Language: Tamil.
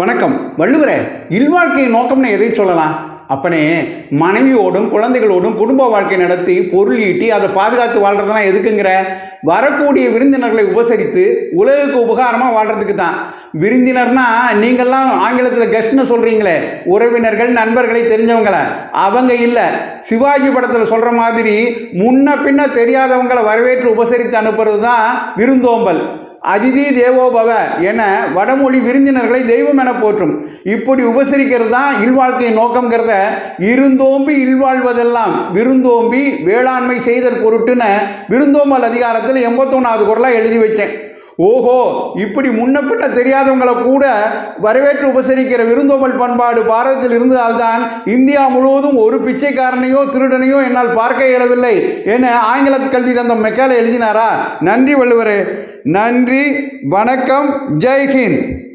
வணக்கம். வள்ளுவரே இல்வாழ்க்கையின் நோக்கம்னு எதை சொல்லலாம்? அப்பனே மனைவியோடும் குழந்தைகளோடும் குடும்ப வாழ்க்கை நடத்தி பொருள் ஈட்டி அதை பாதுகாத்து வாழ்கிறதுலாம் எதுக்குங்கிற? வரக்கூடிய விருந்தினர்களை உபசரித்து உலகுக்கு உபகாரமாக வாழ்றதுக்கு தான். விருந்தினர்னா நீங்கள்லாம் ஆங்கிலத்தில் கெஸ்ட்னு சொல்கிறீங்களே உறவினர்கள் நண்பர்களை தெரிஞ்சவங்கள. அவங்க இல்லை. சிவாஜி படத்தில் சொல்கிற மாதிரி முன்ன பின்ன தெரியாதவங்களை வரவேற்று உபசரித்து அனுப்புறது தான் விருந்தோம்பல். அதிதி தேவோபவ என வடமொழி விருந்தினர்களை தெய்வம் என போற்றும். இப்படி உபசரிக்கிறது தான் இல்வாழ்க்கையின் நோக்கங்கிறத இருந்தோம்பி இல்வாழ்வதெல்லாம் விருந்தோம்பி வேளாண்மை செய்தல் பொருட்டுன்னு விருந்தோம்பல் அதிகாரத்தில் எண்பத்தொன்னாவது குரலாக எழுதி வச்சேன். ஓஹோ இப்படி முன்ன பின்ன தெரியாதவங்களை கூட வரவேற்று உபசரிக்கிற விருந்தோம்பல் பண்பாடு பாரதத்தில் இருந்ததால்தான் இந்தியா முழுவதும் ஒரு பிச்சைக்காரனையோ திருடனையோ என்னால் பார்க்க இயலவில்லை என ஆங்கில கல்வி தந்த மெக்கால எழுதினாரா? நன்றி வள்ளுவரே. நன்றி வணக்கம் ஜெய்ஹிந்த்